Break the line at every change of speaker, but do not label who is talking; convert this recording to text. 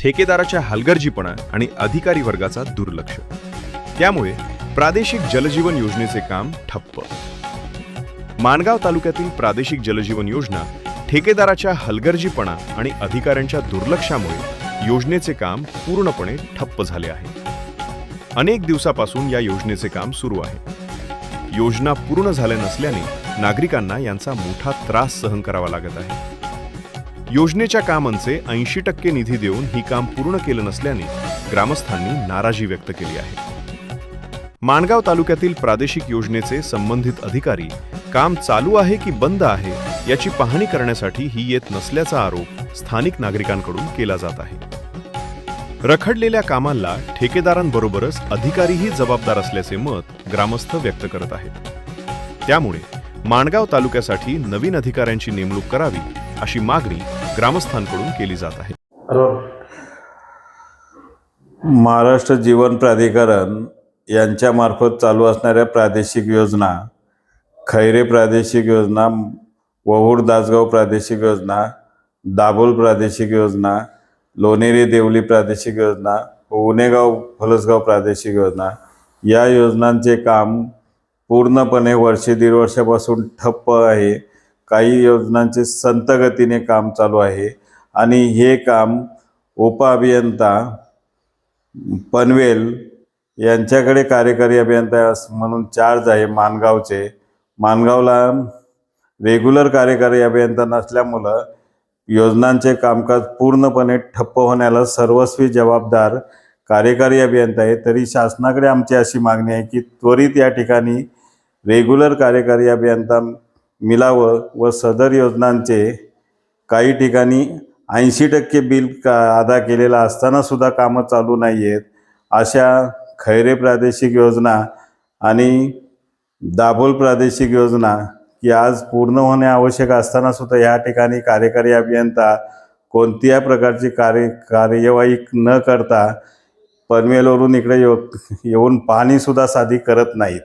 ठेकेदाराच्या हलगर्जीपणा आणि अधिकारी वर्गाचा दुर्लक्ष. त्यामुळे प्रादेशिक जलजीवन योजनेचे काम ठप्प. माणगाव तालुक्यातील प्रादेशिक जलजीवन योजना ठेकेदाराच्या हलगर्जीपणा आणि अधिकाऱ्यांच्या दुर्लक्षामुळे योजनेचे काम पूर्णपणे ठप्प झाले आहे. अनेक दिवसापासून या योजनेचे काम सुरू आहे. योजना पूर्ण झाल्या नसल्याने नागरिकांना यांचा मोठा त्रास सहन करावा लागत आहे. योजनेच्या कामांचे ऐंशी टक्के निधी देऊन ही काम पूर्ण केलं नसल्याने ग्रामस्थांनी नाराजी व्यक्त केली आहे. माणगाव तालुक्यातील प्रादेशिक योजनेचे संबंधित अधिकारी काम चालू आहे की बंद आहे याची पाहणी करण्यासाठी ही येत नसल्याचा आरोप स्थानिक नागरिकांकडून केला जात आहे. रखडलेल्या कामाला ठेकेदारांबरोबरच अधिकारीही जबाबदार असल्याचे मत ग्रामस्थ व्यक्त करत आहेत. त्यामुळे माणगाव तालुक्यासाठी नवीन अधिकाऱ्यांची नेमणूक करावी अशी मागणी ग्रामस्थांकडून केली जात आहे.
महाराष्ट्र जीवन प्राधिकरण यांच्यामार्फत चालू असणाऱ्या प्रादेशिक योजना खैरे प्रादेशिक योजना वहूर दासगाव प्रादेशिक योजना दाभोल प्रादेशिक योजना लोणेरी देवली प्रादेशिक योजना उनेगाव फलसगाव प्रादेशिक योजना या योजनांचे काम पूर्णपणे वर्षे दीड वर्षापासून ठप्प आहे. काही योजनांचे संत गतीने काम चालू आहे. आणि हे काम उपअभियंता पनवेल यांच्याकडे कार्यकारी अभियंता म्हणून चार्ज आहे मानगावचे. मानगावला रेग्युलर कार्यकारी अभियंता नसल्यामुळं योजनांचे कामकाज पूर्णपणे ठप्प होण्याला सर्वस्वी जबाबदार कार्यकारी अभियंता आहे. तरी शासनाकडे आमची अशी मागणी आहे की त्वरित या ठिकाणी रेग्युलर कार्यकारी अभियंता मिलावं व सदर योजनांचे काही ठिकाणी ऐंशी टक्के बिल का अदा केलेला असताना सुद्धा कामं चालू नाही आहेत अशा खैरे प्रादेशिक योजना आणि दाभोल प्रादेशिक योजना की आज पूर्ण होणे आवश्यक असताना सुद्धा या ठिकाणी कार्यकारी अभियंता कोणत्याही प्रकारची कार्य कार्यवाही न करता पनवेलवरून इकडे येऊन पाहणीसुद्धा साधी करत नाहीत.